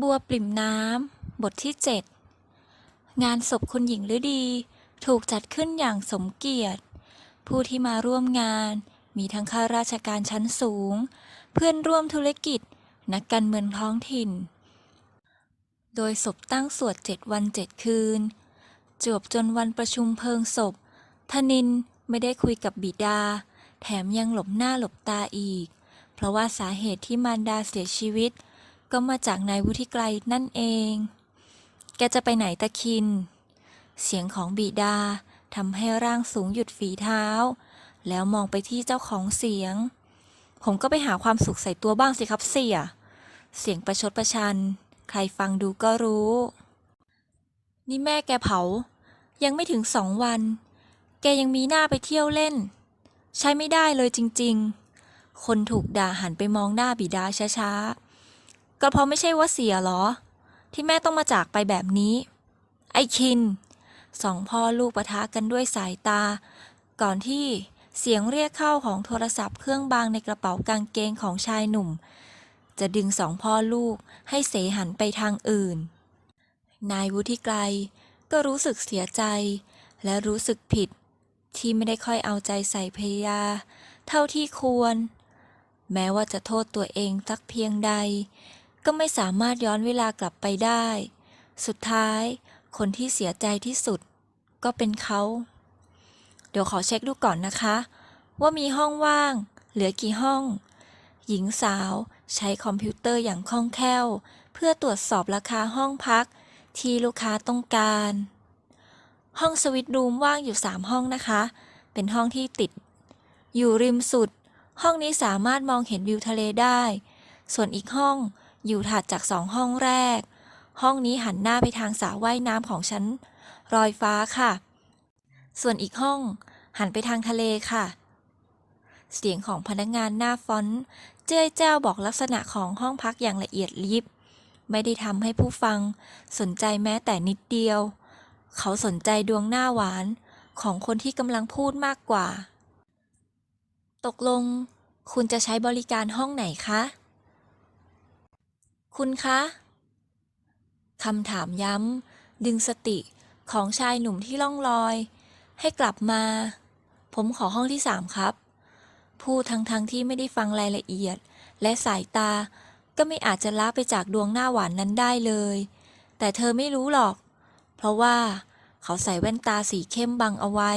บัวปริ่มน้ำ บทที่ 7 งานศพคุณหญิงฤดี ถูกจัดขึ้นอย่างสมเกียรติ ผู้ที่มาร่วมงานมีทั้งข้าราชการชั้นสูง เพื่อนร่วมธุรกิจ นักการเมืองท้องถิ่น โดยศพตั้งสวดเจ็ดวันเจ็ดคืน จวบจนวันประชุมเพลิงศพ ธนินไม่ได้คุยกับบิดา แถมยังหลบหน้าหลบตาอีก เพราะว่าสาเหตุที่มารดาเสียชีวิต ก็มาจากนายวุฒิไกรนั่นเอง แกจะไปไหนตะคิน เสียงของบิดาทำให้ร่างสูงหยุดฝีเท้า แล้วมองไปที่เจ้าของเสียง ผมก็ไปหาความสุขใส่ตัวบ้างสิครับเสี่ย เสียงประชดประชัน ใครฟังดูก็รู้ นี่แม่แกเผา ยังไม่ถึงสองวัน แกยังมีหน้าไปเที่ยวเล่น ใช้ไม่ได้เลยจริง ๆ คนถูกด่าหันไปมองหน้าบิดาช้าๆ ก็เพราะไม่ใช่ว่าเสียหรอ ที่แม่ต้องมาจากไปแบบนี้ ไอ้คิน สองพ่อลูกปะทะกันด้วยสายตา ก่อนที่เสียงเรียกเข้าของโทรศัพท์เครื่องบางในกระเป๋ากางเกงของชายหนุ่ม จะดึงสองพ่อลูกให้เสหันไปทางอื่น นายวุฒิไกรก็รู้สึกเสียใจ และรู้สึกผิด ที่ไม่ได้ค่อยเอาใจใส่ภรยา เท่าที่ควร แม้ว่าจะโทษตัวเองสักเพียงใด ก็ไม่สามารถย้อนเวลากลับไปได้ สุดท้ายคนที่เสียใจที่สุด ก็เป็นเขา เดี๋ยวขอเช็คดูก่อนนะคะ ว่ามีห้องว่าง เหลือกี่ห้อง หญิงสาวใช้คอมพิวเตอร์อย่างคล่องแคล่ว เพื่อตรวจสอบราคาห้องพัก ที่ลูกค้าต้องการ ห้องสวิตรูมว่างอยู่ 3 ห้องนะคะ เป็นห้องที่ติด อยู่ริมสุด ห้องนี้สามารถมองเห็นวิวทะเลได้ ส่วนอีกห้อง อยู่ถัดจากสองห้องแรก ห้องนี้หันหน้าไปทางสระว่ายน้ำของชั้นรอยฟ้าค่ะ ส่วนอีกห้องหันไปทางทะเลค่ะ เสียงของพนักงานหน้าฟอนต์เจ้ยแจ้วบอกลักษณะของห้องพักอย่างละเอียดยิบ ไม่ได้ทำให้ผู้ฟัง สนใจแม้แต่นิดเดียว เขาสนใจดวงหน้าหวานของคนที่กำลังพูดมากกว่า ตกลง คุณจะใช้บริการห้องไหนคะ คุณคะคำถามย้ำ ดึงสติของชายหนุ่มที่ล่องลอย ให้กลับมา ผมขอห้องที่สามครับ พูดทั้งๆทที่ไม่ได้ฟังรายละเอียด และสายตาก็ไม่อาจจะละไปจากดวงหน้าหวานนั้นได้เลย แต่เธอไม่รู้หรอก เพราะว่าเขาใส่แว่นตาสีเข้มบังเอาไว้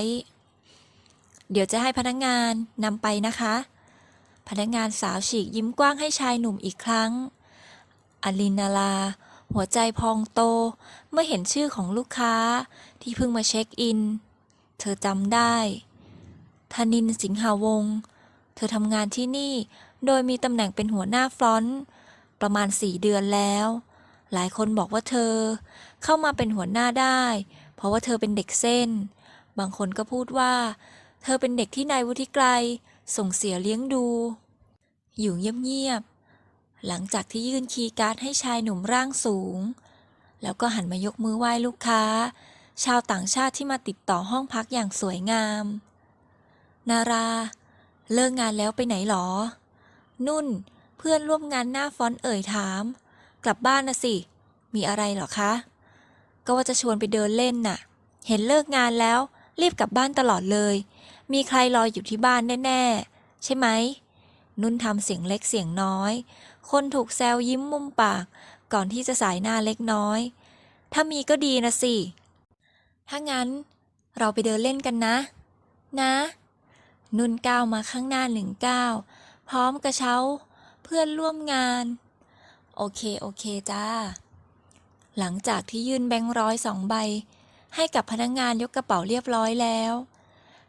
เดี๋ยวจะให้พนักงานนำไปนะคะ พนักงานสาวฉีกยิ้มกว้างให้ชายหนุ่มอีกครั้ง อลินนาลา หัวใจพองโต เมื่อเห็นชื่อของลูกค้าที่เพิ่งมาเช็คอิน เธอจำได้ธนินสิงหาวงศ์เธอทำงานที่นี่โดยมีตำแหน่งเป็นหัวหน้าฟรอนต์ประมาณสี่เดือนแล้ว หลายคนบอกว่าเธอเข้ามาเป็นหัวหน้าได้ เพราะว่าเธอเป็นเด็กเส้น บางคนก็พูดว่า เธอเป็นเด็กที่นายวุฒิไกรส่งเสียเลี้ยงดู อยู่เงียบ หลังจากที่ยื่นคีย์การ์ดให้ชายหนุ่มร่างสูง แล้วก็หันมายกมือไหว้ลูกค้า ชาวต่างชาติที่มาติดต่อห้องพักอย่างสวยงาม นารา เลิกงานแล้วไปไหนหรอ นุ่น เพื่อนร่วมงานหน้าฟอนเอ่ยถาม กลับบ้านนะสิ มีอะไรหรอคะ ก็ว่าจะชวนไปเดินเล่นน่ะ เห็นเลิกงานแล้ว รีบกลับบ้านตลอดเลย มีใครรออยู่ที่บ้านแน่ ๆ ใช่ไหม นุ่นทำเสียงเล็กเสียงน้อย คนถูกแซวยิ้มมุมปาก ก่อนที่จะสายหน้าเล็กน้อย ถ้ามีก็ดีนะสิ ถ้างั้นเราไปเดินเล่นกันนะ นะ นุ่นก้าวมาข้างหน้าหนึ่งก้าวพร้อมกระเช้า เพื่อนร่วมงาน โอเค โอเคจ้า หลังจากที่ยื่นแบงค์ร้อยสองใบ ให้กับพนักงงานยกกระเป๋าเรียบร้อยแล้ว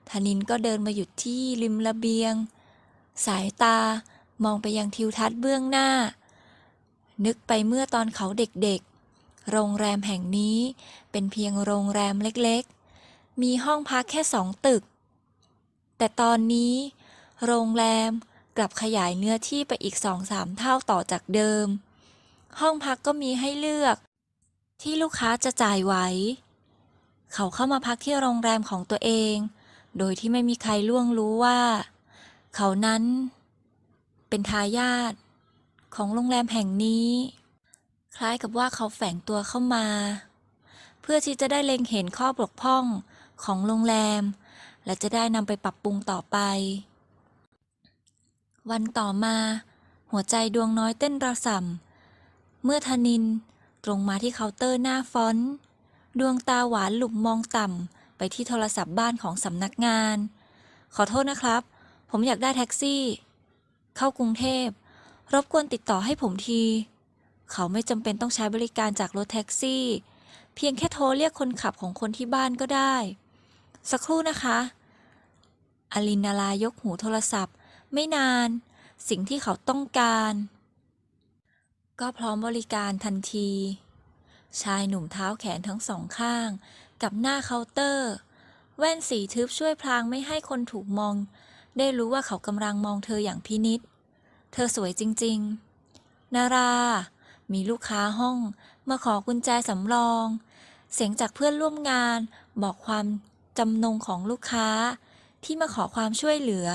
ธนินก็เดินมาหยุดที่ริมระเบียง สายตา มองไปยังทิวทัศน์เบื้องหน้า นึกไปเมื่อตอนเขาเด็กๆ โรงแรมแห่งนี้เป็นเพียงโรงแรมเล็กๆ มีห้องพักแค่สองตึก แต่ตอนนี้ โรงแรมกลับขยายเนื้อที่ไปอีกสองสามเท่าต่อจากเดิม ห้องพักก็มีให้เลือก ที่ลูกค้าจะจ่ายไหว เขาเข้ามาพักที่โรงแรมของตัวเอง โดยที่ไม่มีใครล่วงรู้ว่า เขานั้น เป็นทายาทของโรงแรมแห่งนี้ คล้ายกับว่าเขาแฝงตัวเข้ามา เพื่อที่จะได้เล็งเห็นข้อบกพร่องของโรงแรม และจะได้นำไปปรับปรุงต่อไป วันต่อมา หัวใจดวงน้อยเต้นระส่ำเมื่อธนินตรงมาที่เคาน์เตอร์หน้าฟอนต์ดวงตาหวานหลุมมองต่ำไปที่โทรศัพท์บ้านของสำนักงาน ขอโทษนะครับ ผมอยากได้แท็กซี่ เข้ากรุงเทพ รบกวนติดต่อให้ผมที เขาไม่จำเป็นต้องใช้บริการจากรถแท็กซี่ เพียงแค่โทรเรียกคนขับของคนที่บ้านก็ได้ สักครู่นะคะอลินนาลายกหูโทรศัพท์ ไม่นาน สิ่งที่เขาต้องการ ก็พร้อมบริการทันที ชายหนุ่มเท้าแขนทั้งสองข้าง กับหน้าเคาน์เตอร์ แว่นสีทึบช่วยพลางไม่ให้คนถูกมอง ได้รู้ว่าเขากำลังมองเธออย่างพินิษเธอสวยจริง ๆ นารา มีลูกค้าห้อง มาขอกุญแจสำรอง เสียงจากเพื่อนร่วมงาน บอกความจำนงของลูกค้า ที่มาขอความช่วยเหลือ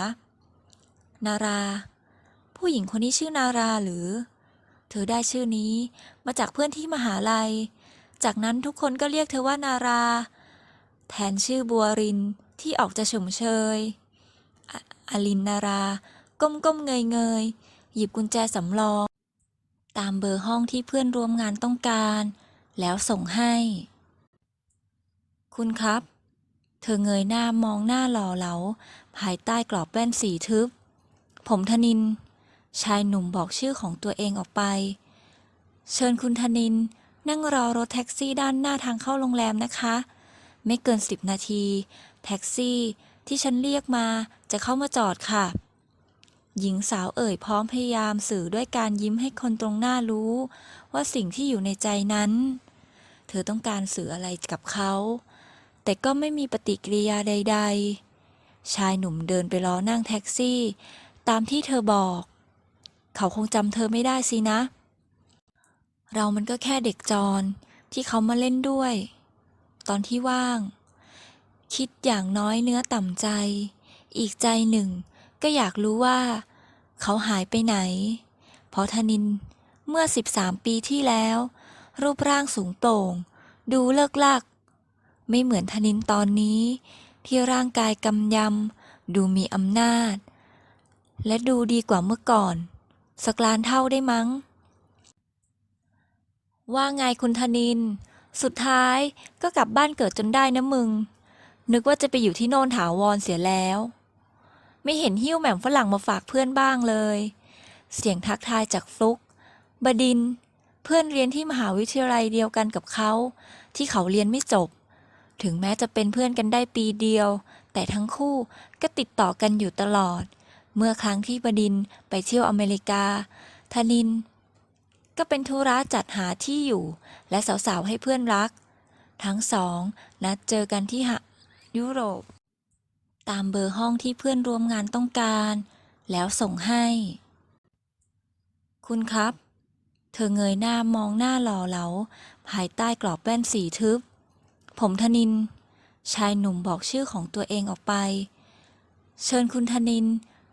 นารา ผู้หญิงคนนี้ชื่อนาราหรือ เธอได้ชื่อนี้มาจากเพื่อนที่มหาลัย จากนั้นทุกคนก็เรียกเธอว่านารา แทนชื่อบัวรินที่ออกจะฉมเชย อลินนารา ก้มก้มเงยเงยหยิบกุญแจสำรอง ตามเบอร์ห้องที่เพื่อนร่วมงานต้องการ แล้วส่งให้ คุณครับ เธอเงยหน้ามองหน้าหล่อเหลา ภายใต้กรอบแว่นสีทึบ ผมธนิน ชายหนุ่มบอกชื่อของตัวเองออกไป เชิญคุณธนิน นั่งรอรถแท็กซี่ด้านหน้าทางเข้าโรงแรมนะคะ ไม่เกินสิบนาที แท็กซี่ที่ฉันเรียกมา จะเข้ามาจอดค่ะ หญิงสาวเอ่ยพร้อมพยายามสื่อด้วยการยิ้มให้คนตรงหน้ารู้ ว่าสิ่งที่อยู่ในใจนั้น เธอต้องการสื่ออะไรกับเขา แต่ก็ไม่มีปฏิกิริยาใด ๆ ชายหนุ่มเดินไปรอนั่งแท็กซี่ ตามที่เธอบอก เขาคงจำเธอไม่ได้สินะ เรามันก็แค่เด็กจรที่เขามาเล่นด้วย ตอนที่ว่าง คิดอย่างน้อยเนื้อต่ำใจ อีกใจหนึ่ง ก็อยากรู้ว่า เขาหายไปไหน เพราะธนินเมื่อ 13 ปีที่แล้ว รูปร่างสูงโปร่ง ดูเลิกลัก ไม่เหมือนธนินตอนนี้ ที่ร่างกายกำยำ ดูมีอำนาจ และดูดีกว่าเมื่อก่อน สักล้านเท่าได้มั้ง ว่าไงคุณธนิน สุดท้ายก็กลับบ้านเกิดจนได้นะมึงนึกว่าจะไปอยู่ที่โน่นถาวรเสียแล้ว ไม่เห็นหิ้วแหม่มฝรั่งมาฝากเพื่อนบ้างเลย เสียงทักทายจากฟลุก บดิน เพื่อนเรียนที่มหาวิทยาลัยเดียวกันกับเขา ที่เขาเรียนไม่จบ ถึงแม้จะเป็นเพื่อนกันได้ปีเดียว แต่ทั้งคู่ก็ติดต่อกันอยู่ตลอด เมื่อครั้งที่บดินไปเที่ยวอเมริกาธนิน ก็เป็นธุระจัดหาที่อยู่ และสาวๆให้เพื่อนรัก ทั้งสองนัดเจอกันที่หยุโรป ตามเบอร์ห้องที่เพื่อนร่วมงานต้องการ แล้วส่งให้ คุณครับ เธอเงยหน้ามองหน้าหล่อเหลา ภายใต้กรอบแว่นสีทึบ ผมธนิน ชายหนุ่มบอกชื่อของตัวเองออกไป เชิญคุณธนิน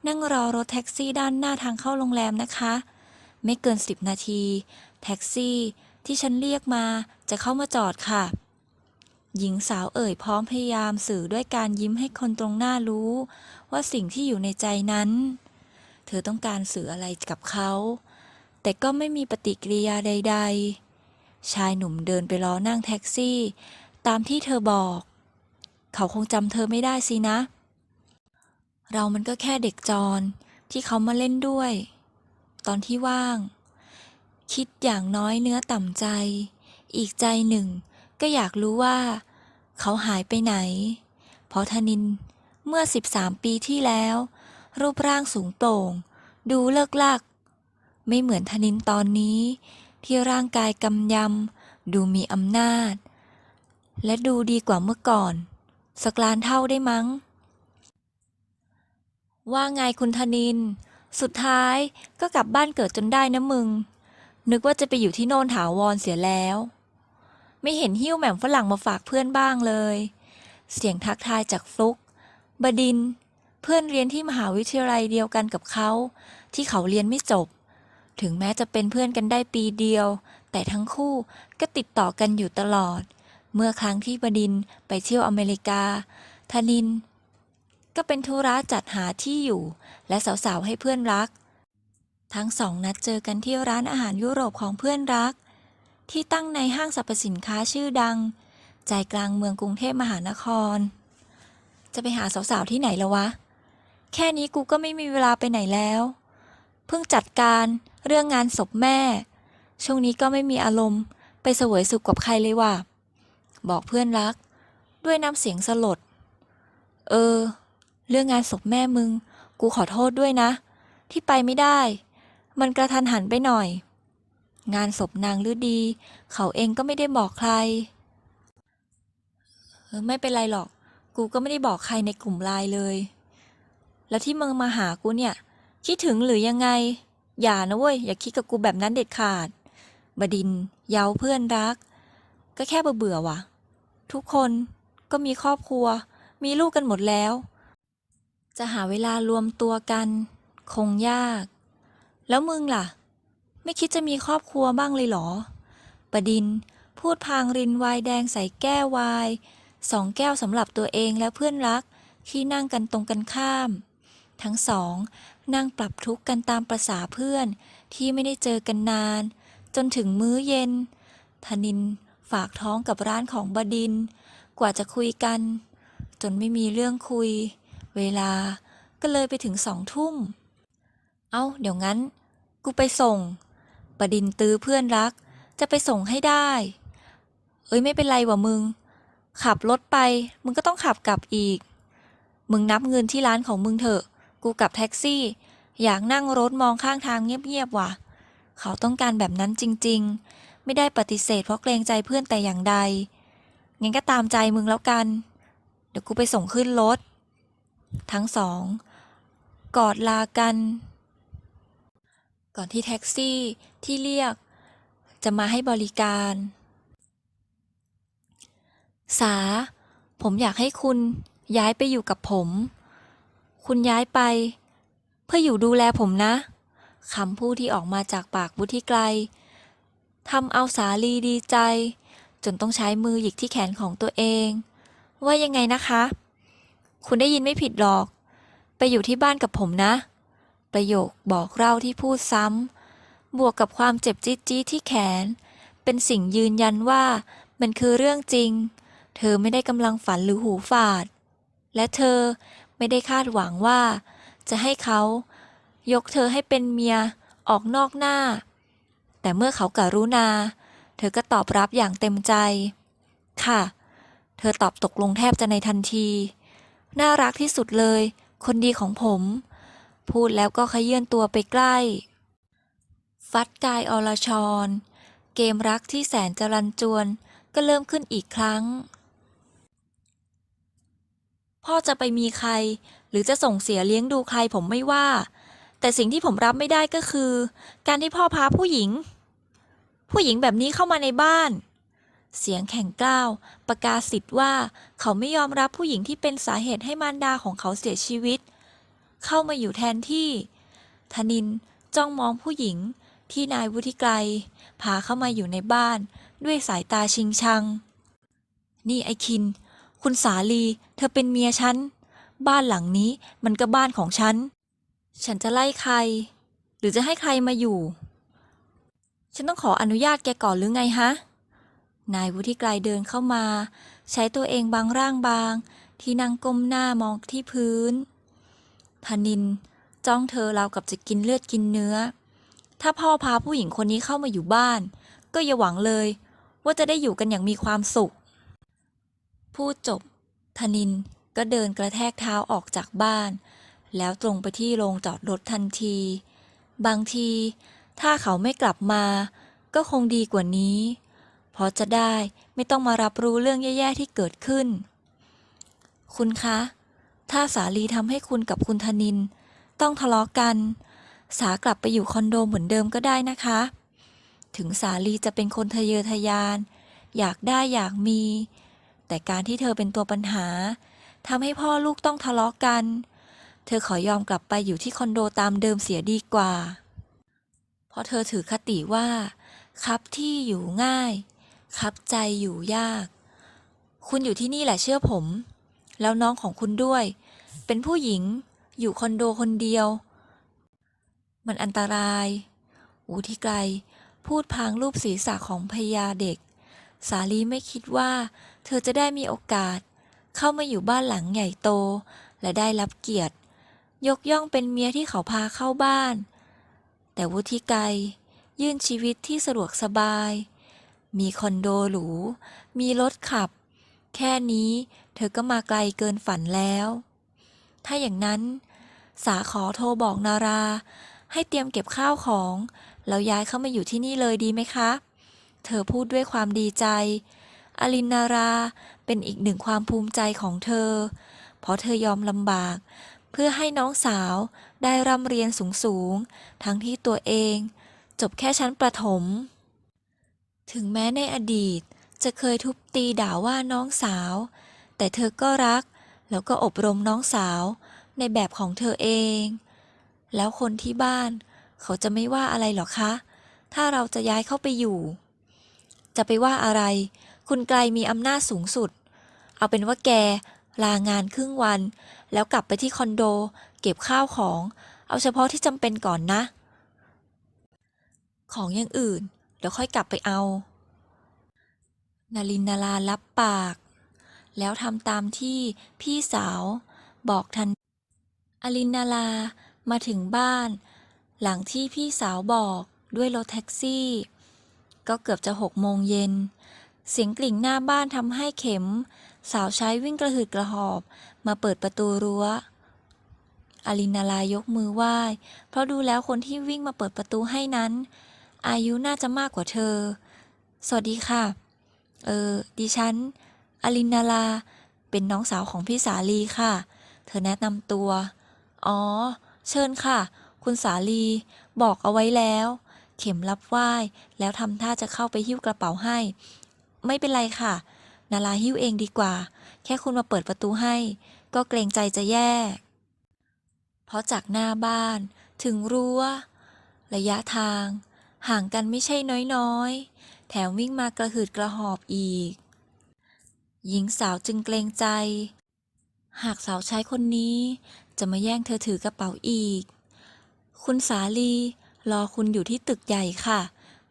นั่งรอรถแท็กซี่ด้านหน้าทางเข้าโรงแรมนะคะ ไม่เกินสิบนาที แท็กซี่ที่ฉันเรียกมาจะเข้ามาจอดค่ะ หญิงสาวเอ่ยพร้อมพยายามสื่อด้วยการยิ้มให้คนตรงหน้ารู้ ว่าสิ่งที่อยู่ในใจนั้น เธอต้องการสื่ออะไรกับเขา แต่ก็ไม่มีปฏิกิริยาใด ๆ ชายหนุ่มเดินไปรอนั่งแท็กซี่ ตามที่เธอบอก เขาคงจำเธอไม่ได้สินะ เรามันก็แค่เด็กจรที่เขามาเล่นด้วย ตอนที่ว่าง คิดอย่างน้อยเนื้อต่ำใจ อีกใจหนึ่ง ก็อยากรู้ว่า เขาหายไปไหน เพราะธนินเมื่อ 13 ปีที่แล้ว รูปร่างสูงโปร่ง ดูเลิกลัก ไม่เหมือนธนินตอนนี้ ที่ร่างกายกำยำ ดูมีอำนาจ และดูดีกว่าเมื่อก่อนสักล้านเท่าได้มั้ง ว่าไงคุณธนิน สุดท้ายก็กลับบ้านเกิดจนได้นะมึง นึกว่าจะไปอยู่ที่โน่นถาวรเสียแล้ว ไม่เห็นหิ้วแหม่มฝรั่งมาฝากเพื่อนบ้างเลย เสียงทักทายจากฟลุก บดิน เพื่อนเรียนที่มหาวิทยาลัยเดียวกันกับเขา ที่เขาเรียนไม่จบ ถึงแม้จะเป็นเพื่อนกันได้ปีเดียว แต่ทั้งคู่ก็ติดต่อกันอยู่ตลอด เมื่อครั้งที่บดินไปเที่ยวอเมริกาธนิน ก็เป็นธุระจัดหาที่อยู่ และสาวๆให้เพื่อนรัก ทั้งสองนัดเจอกันที่ร้านอาหารยุโรปของเพื่อนรัก ที่ตั้งในห้างสรรพสินค้าชื่อดัง ใจกลางเมืองกรุงเทพมหานคร จะไปหาสาวๆที่ไหนแล้ววะ แค่นี้กูก็ไม่มีเวลาไปไหนแล้ว เพิ่งจัดการเรื่องงานศพแม่ ช่วงนี้ก็ไม่มีอารมณ์ ไปเสวยสุขกับใครเลยว่ะ บอกเพื่อนรัก ด้วยน้ำเสียงสลด เออ เรื่องงานศพแม่มึง กูขอโทษด้วยนะ ที่ไปไม่ได้ มันกระทันหันไปหน่อย งานศพนางฤดี เขาเองก็ไม่ได้บอกใคร ไม่เป็นไรหรอก กูก็ไม่ได้บอกใครในกลุ่มไลน์เลย แล้วที่มึงมาหากูเนี่ย คิดถึงหรือยังไง อย่านะเว้ย อย่าคิดกับกูแบบนั้นเด็ดขาด บดิน เย้าเพื่อนรัก ก็แค่เบื่อๆว่ะ ทุกคนก็มีครอบครัว มีลูกกันหมดแล้ว จะหาเวลารวมตัวกัน คงยาก แล้วมึงล่ะ ไม่คิดจะมีครอบครัวบ้างเลยหรอบดิน พูดพางรินไวน์แดงใส่แก้วไวน์สองแก้วสำหรับตัวเองและเพื่อนรักที่นั่งกันตรงกันข้าม ทั้งสองนั่งปรับทุกข์กันตามประษาเพื่อนที่ไม่ได้เจอกันนาน จนถึงมื้อเย็น ธนินฝากท้องกับร้านของบดิน กว่าจะคุยกัน จนไม่มีเรื่องคุย เวลาก็เลยไปถึงสองทุ่ม เอา้า เดี๋ยวงั้น กูไปส่ง บดินตื้อเพื่อนรัก จะไปส่งให้ได้ เอ้ยไม่เป็นไรวะมึง ขับรถไป มึงก็ต้องขับกลับอีก มึงนับเงินที่ร้านของมึงเถอะ กูกลับแท็กซี่ อยากนั่งรถมองข้างทางเงียบๆว่ะ เขาต้องการแบบนั้นจริง ๆ ไม่ได้ปฏิเสธเพราะเกรงใจเพื่อนแต่อย่างใด งั้นก็ตามใจมึงแล้วกัน เดี๋ยวกูไปส่งขึ้นรถ ทั้งสองกอดลากัน ก่อนที่แท็กซี่ที่เรียก จะมาให้บริการ สา ผมอยากให้คุณย้ายไปอยู่กับผม คุณย้ายไป เพื่ออยู่ดูแลผมนะคำพูดที่ออกมาจากปากวุฒิไกลทำเอาสาลีดีใจ จนต้องใช้มือหยิกที่แขนของตัวเอง ว่ายังไงนะคะ คุณได้ยินไม่ผิดหรอก ไปอยู่ที่บ้านกับผมนะ ประโยคบอกเล่าที่พูดซ้ำบวกกับความเจ็บจี๊ดจี๊ที่แขน เป็นสิ่งยืนยันว่ามันคือเรื่องจริง เธอไม่ได้กำลังฝันหรือหูฝาด และเธอไม่ได้คาดหวังว่า จะให้เขา ยกเธอให้เป็นเมียออกนอกหน้า แต่เมื่อเขาการุณา เธอก็ตอบรับอย่างเต็มใจ ค่ะ เธอตอบตกลงแทบจะในทันที น่ารักที่สุดเลย คนดีของผม พูดแล้วก็ขยื่นตัวไปใกล้ ฟัดกายอรชร เกมรักที่แสนจรันจวนก็เริ่มขึ้นอีกครั้ง พ่อจะไปมีใคร หรือจะส่งเสียเลี้ยงดูใครผมไม่ว่า แต่สิ่งที่ผมรับไม่ได้ก็คือ การที่พ่อพาผู้หญิง ผู้หญิงแบบนี้เข้ามาในบ้าน เสียงแข็งกล้าวประกาศสิทธิ์ว่าเขาไม่ยอมรับผู้หญิงที่เป็นสาเหตุให้มารดาของเขาเสียชีวิต เข้ามาอยู่แทนที่ธนินจ้องมองผู้หญิงที่นายวุฒิไกรพาเข้ามาอยู่ในบ้านด้วยสายตาชิงชัง นี่ไอคิน คุณสาลี เธอเป็นเมียฉัน บ้านหลังนี้มันก็บ้านของฉัน ฉันจะไล่ใคร หรือจะให้ใครมาอยู่ ฉันต้องขออนุญาตแกก่อนหรือไงฮะ นายวุฒิไกรเดินเข้ามา ใช้ตัวเองบางร่างบาง ที่นั่งก้มหน้ามองที่พื้น ธนิน จ้องเธอราวกับจะกินเลือดกินเนื้อ ถ้าพ่อพาผู้หญิงคนนี้เข้ามาอยู่บ้าน ก็อย่าหวังเลย ว่าจะได้อยู่กันอย่างมีความสุข พูดจบธนินก็เดินกระแทกเท้าออกจากบ้าน แล้วตรงไปที่โรงจอดรถทันที บางที ถ้าเขาไม่กลับมา ก็คงดีกว่านี้ เพราะจะได้ไม่ต้องมารับรู้เรื่องแย่ ๆ ที่เกิดขึ้น คุณคะ ถ้าสาลีทำให้คุณกับคุณธนิน ต้องทะเลาะกัน สากลับไปอยู่คอนโดเหมือนเดิมก็ได้นะคะ ถึงสาลีจะเป็นคนทะเยอทะยาน อยากได้อยากมี แต่การที่เธอเป็นตัวปัญหาทำให้พ่อลูกต้องทะเลาะกัน เธอขอยอมกลับไปอยู่ที่คอนโดตามเดิมเสียดีกว่า เพราะเธอถือคติว่า ครับที่อยู่ง่าย ครับใจอยู่ยาก คุณอยู่ที่นี่แหละเชื่อผม แล้วน้องของคุณด้วย เป็นผู้หญิงอยู่คอนโดคนเดียว มันอันตรายอูที่ไกล พูดพางรูปศีรษะของพญาเด็ก สาลีไม่คิดว่า เธอจะได้มีโอกาส เข้ามาอยู่บ้านหลังใหญ่โต และได้รับเกียรติ ยกย่องเป็นเมียที่เขาพาเข้าบ้าน แต่วุฒิไกรยื่นชีวิตที่สะดวกสบาย มีคอนโดหรู มีรถขับ แค่นี้ เธอก็มาไกลเกินฝันแล้ว ถ้าอย่างนั้น สาขอโทรบอกนารา ให้เตรียมเก็บข้าวของ แล้วย้ายเข้ามาอยู่ที่นี่เลยดีไหมคะ เธอพูดด้วยความดีใจ อลินนาราเป็นอีกหนึ่งความภูมิใจของเธอ เพราะเธอยอมลำบาก เพื่อให้น้องสาวได้ร่ำเรียนสูงๆ ทั้งที่ตัวเอง จบแค่ชั้นประถม ถึงแม้ในอดีตจะเคยทุบตีด่าว่าน้องสาว แต่เธอก็รัก แล้วก็อบรมน้องสาวในแบบของเธอเอง แล้วคนที่บ้าน เขาจะไม่ว่าอะไรหรอคะ ถ้าเราจะย้ายเข้าไปอยู่ จะไปว่าอะไร คุณไกลมีอำนาจสูงสุด เอาเป็นว่าแกลางานครึ่งวัน แล้วกลับไปที่คอนโด เก็บข้าวของ เอาเฉพาะที่จำเป็นก่อนนะ ของอย่างอื่น เดี๋ยวค่อยกลับไปเอา นารินนารารับปาก แล้วทำตามที่พี่สาว บอกทัน อลินนาลามาถึงบ้าน หลังที่พี่สาวบอกด้วยรถแท็กซี่ ก็เกือบจะหกโมงเย็น เสียงกลิ่งหน้าบ้านทำให้เข็ม สาวใช้วิ่งกระหืดกระหอบ มาเปิดประตูรั้ว อลินนาลายกมือไหว้ เพราะดูแล้วคนที่วิ่งมาเปิดประตูให้นั้น อายุน่าจะมากกว่าเธอ สวัสดีค่ะ เออ ดิฉัน อลินนาลา เป็นน้องสาวของพี่สาลีค่ะ เธอแนะนำตัว อ๋อ เชิญค่ะ คุณสาลี บอกเอาไว้แล้ว เข็มรับไหว้แล้วทำท่าจะเข้าไปหิ้วกระเป๋าให้ ไม่เป็นไรค่ะ นาลาหิ้วเองดีกว่า แค่คุณมาเปิดประตูให้ ก็เกรงใจจะแย่ เพราะจากหน้าบ้าน ถึงรั้ว ระยะทาง ห่างกันไม่ใช่น้อยๆ แถมวิ่งมากระหืดกระหอบอีก หญิงสาวจึงเกรงใจ หากสาวใช้คนนี้จะมาแย่งเธอถือกระเป๋าอีก คุณสาลีรอคุณอยู่ที่ตึกใหญ่ค่ะ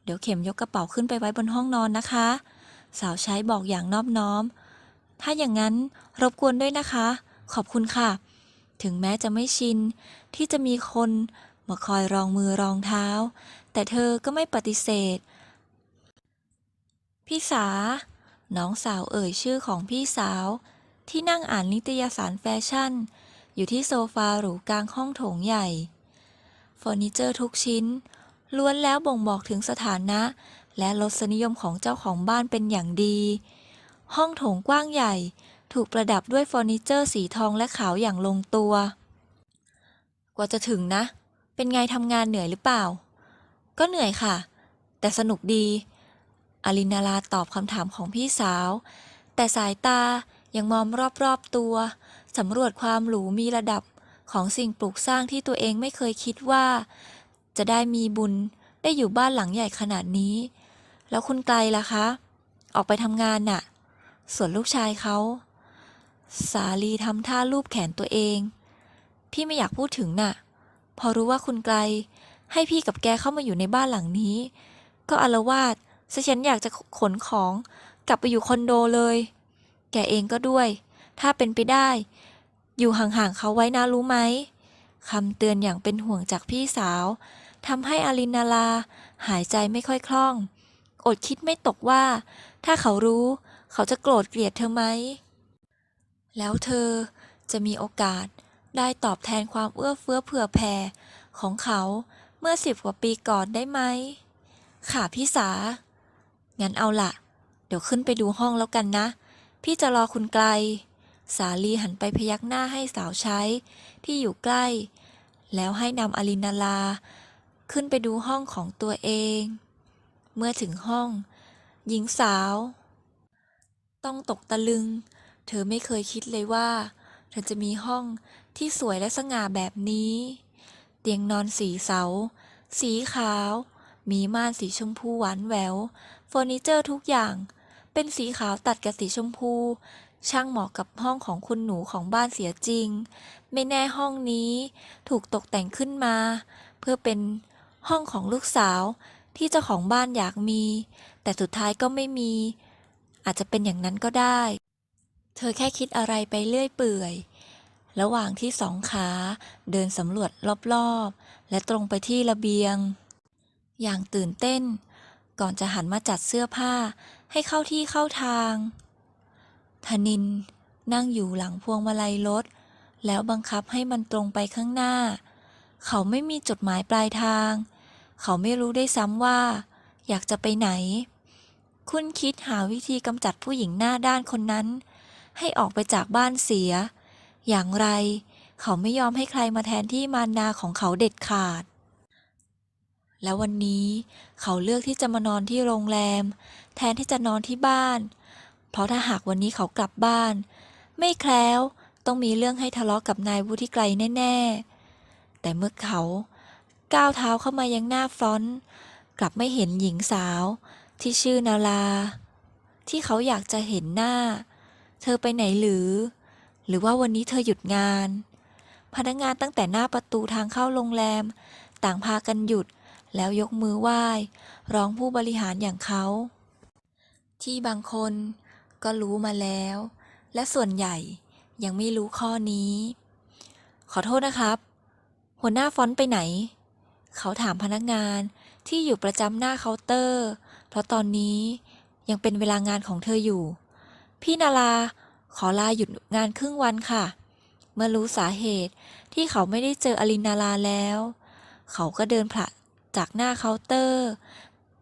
เดี๋ยวเข็มยกกระเป๋าขึ้นไปไว้บนห้องนอนนะคะ สาวใช้บอกอย่างนอบน้อม ถ้าอย่างนั้นรบกวนด้วยนะคะ ขอบคุณค่ะ ถึงแม้จะไม่ชินที่จะมีคนมาคอยรองมือรองเท้า แต่เธอก็ไม่ปฏิเสธ พี่สา น้องสาวเอ่ยชื่อของพี่สาว ที่นั่งอ่านนิตยสารแฟชั่น อยู่ที่โซฟาหรูกลางห้องโถงใหญ่เฟอร์นิเจอร์ทุกชิ้น ล้วนแล้วบ่งบอกถึงสถานะ และรสนิยมของเจ้าของบ้านเป็นอย่างดี ห้องโถงกว้างใหญ่ ถูกประดับด้วยเฟอร์นิเจอร์สีทองและขาวอย่างลงตัว กว่าจะถึงนะ เป็นไงทำงานเหนื่อยหรือเปล่า ก็เหนื่อยค่ะ แต่สนุกดี อลินาลาตอบคำถามของพี่สาว แต่สายตายังมองรอบๆตัวสำรวจความหรูมีระดับของสิ่งปลูกสร้างที่ตัวเองไม่เคยคิดว่า จะได้มีบุญได้อยู่บ้านหลังใหญ่ขนาดนี้ แล้วคุณไกลล่ะคะ ออกไปทำงานน่ะ ส่วนลูกชายเขาสาลีทำท่าลูบแขนตัวเอง พี่ไม่อยากพูดถึงน่ะ พอรู้ว่าคุณไกล ให้พี่กับแกเข้ามาอยู่ในบ้านหลังนี้ ก็อารวาส ซะฉันอยากจะขนของกลับไปอยู่คอนโดเลย แกเองก็ด้วย ถ้าเป็นไปได้ อยู่ห่างๆเขาไว้นะรู้ไหมคำเตือนอย่างเป็นห่วงจากพี่สาวทำให้อารินนาลาหายใจไม่ค่อยคล่อง อดคิดไม่ตกว่า ถ้าเขารู้เขาจะโกรธเกลียดเธอไหม แล้วเธอจะมีโอกาสได้ตอบแทนความเอื้อเฟื้อเผื่อแผ่ของเขาเมื่อสิบกว่าปีก่อนได้ไหม ค่ะพี่สา งั้นเอาละเดี๋ยวขึ้นไปดูห้องแล้วกันนะ พี่จะรอคุณไกล สาลีหันไปพยักหน้าให้สาวใช้ ที่อยู่ใกล้ แล้วให้นำอลินาลา ขึ้นไปดูห้องของตัวเอง เมื่อถึงห้อง หญิงสาว ต้องตกตะลึง เธอไม่เคยคิดเลยว่า เธอจะมีห้องที่สวยและสง่าแบบนี้ เตียงนอนสีเสา สีขาวมีม่านสีชมพูหวานแหวว เฟอร์นิเจอร์ทุกอย่าง เป็นสีขาวตัดกับสีชมพู ช่างเหมาะกับห้องของคุณหนูของบ้านเสียจริง ไม่แน่ห้องนี้ ถูกตกแต่งขึ้นมา เพื่อเป็นห้องของลูกสาวที่เจ้าของบ้านอยากมี แต่สุดท้ายก็ไม่มี อาจจะเป็นอย่างนั้นก็ได้ เธอแค่คิดอะไรไปเรื่อยเปื่อย ระหว่างที่สองขาเดินสำรวจรอบๆ และตรงไปที่ระเบียง อย่างตื่นเต้น ก่อนจะหันมาจัดเสื้อผ้าให้เข้าที่เข้าทางธนินนั่งอยู่หลังพวงมาลัยรถ แล้วบังคับให้มันตรงไปข้างหน้า เขาไม่มีจดหมายปลายทาง เขาไม่รู้ได้ซ้ำว่า อยากจะไปไหน คุณคิดหาวิธีกำจัดผู้หญิงหน้าด้านคนนั้น ให้ออกไปจากบ้านเสีย อย่างไร เขาไม่ยอมให้ใครมาแทนที่มารดาของเขาเด็ดขาด แล้ววันนี้เขาเลือกที่จะมานอนที่โรงแรม แทนที่จะนอนที่บ้าน เพราะถ้าหากวันนี้เขากลับบ้าน ไม่แคล้วต้องมีเรื่องให้ทะเลาะกับนายวุฒิไกรแน่ ๆ แต่เมื่อเขาก้าวเท้าเข้ามายังหน้าฟรอนต์กลับไม่เห็นหญิงสาวที่ชื่อนาลา ที่เขาอยากจะเห็นหน้า เธอไปไหนหรือ หรือว่าวันนี้เธอหยุดงาน พนักงานตั้งแต่หน้าประตูทางเข้าโรงแรม ต่างพากันหยุด แล้วยกมือไหว้ ร้องผู้บริหารอย่างเขา ที่บางคนก็รู้มาแล้ว และส่วนใหญ่ยังไม่รู้ข้อนี้ ขอโทษนะครับ หัวหน้าฟอนต์ไปไหน เขาถามพนักงานที่อยู่ประจำหน้าเคาน์เตอร์ เพราะตอนนี้ยังเป็นเวลางานของเธออยู่ พี่นาลาขอลาหยุดงานครึ่งวันค่ะ เมื่อรู้สาเหตุที่เขาไม่ได้เจออลินนาลาแล้ว เขาก็เดินผละ จากหน้าเคาน์เตอร์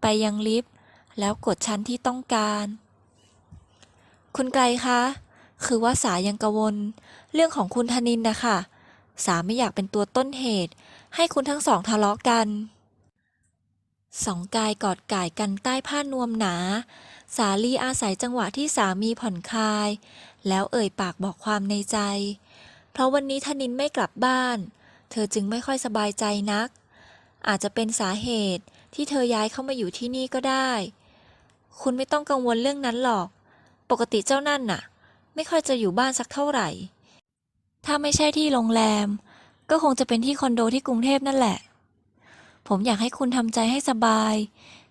ไปยังลิฟต์แล้วกดชั้นที่ต้องการ คุณไกลคะ คือว่าสายังกังวล เรื่องของคุณธนินนะคะ สาไม่อยากเป็นตัวต้นเหตุ ให้คุณทั้งสองทะเลาะกัน สองกายกอดก่ายกันใต้ผ้านวมหนา สาลีอาศัยจังหวะที่สามีผ่อนคลาย แล้วเอ่ยปากบอกความในใจ เพราะวันนี้ธนินไม่กลับบ้าน เธอจึงไม่ค่อยสบายใจนัก อาจจะเป็นสาเหตุที่เธอย้ายเข้ามาอยู่ที่นี่ก็ได้ คุณไม่ต้องกังวลเรื่องนั้นหรอก ปกติเจ้านั่นน่ะ ไม่ค่อยจะอยู่บ้านสักเท่าไหร่ ถ้าไม่ใช่ที่โรงแรม ก็คงจะเป็นที่คอนโดที่กรุงเทพนั่นแหละ ผมอยากให้คุณทำใจให้สบาย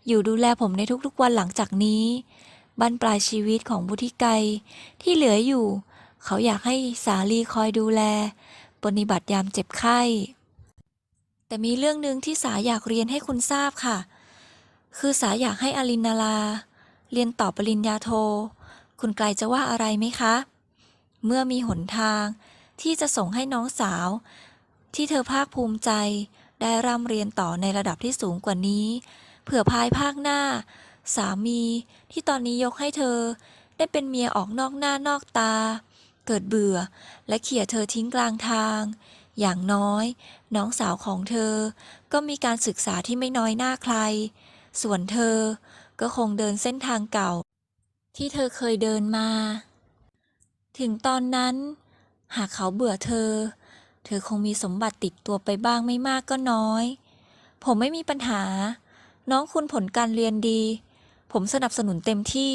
อยู่ดูแลผมในทุกๆวันหลังจากนี้บั้นปลายชีวิตของบุธิไกที่เหลืออยู่ เขาอยากให้สาลีคอยดูแล ปฏิบัติยามเจ็บไข้ แต่มีเรื่องหนึ่งที่สาอยากเรียนให้คุณทราบค่ะ คือสาอยากให้อลินนาลา เรียนต่อปริญญาโท คุณไกลจะว่าอะไรไหมคะ เมื่อมีหนทางที่จะส่งให้น้องสาว ที่เธอภาคภูมิใจได้ร่ำเรียนต่อในระดับที่สูงกว่านี้ เผื่อภายภาคหน้า สามีที่ตอนนี้ยกให้เธอ ได้เป็นเมียออกนอกหน้านอกตา เกิดเบื่อและเขี่ยเธอทิ้งกลางทาง อย่างน้อย น้องสาวของเธอ ก็มีการศึกษาที่ไม่น้อยหน้าใคร ส่วนเธอก็คงเดินเส้นทางเก่า ที่เธอเคยเดินมา ถึงตอนนั้น หากเขาเบื่อเธอ เธอคงมีสมบัติติดตัวไปบ้างไม่มากก็น้อย ผมไม่มีปัญหา น้องคุณผลการเรียนดี ผมสนับสนุนเต็มที่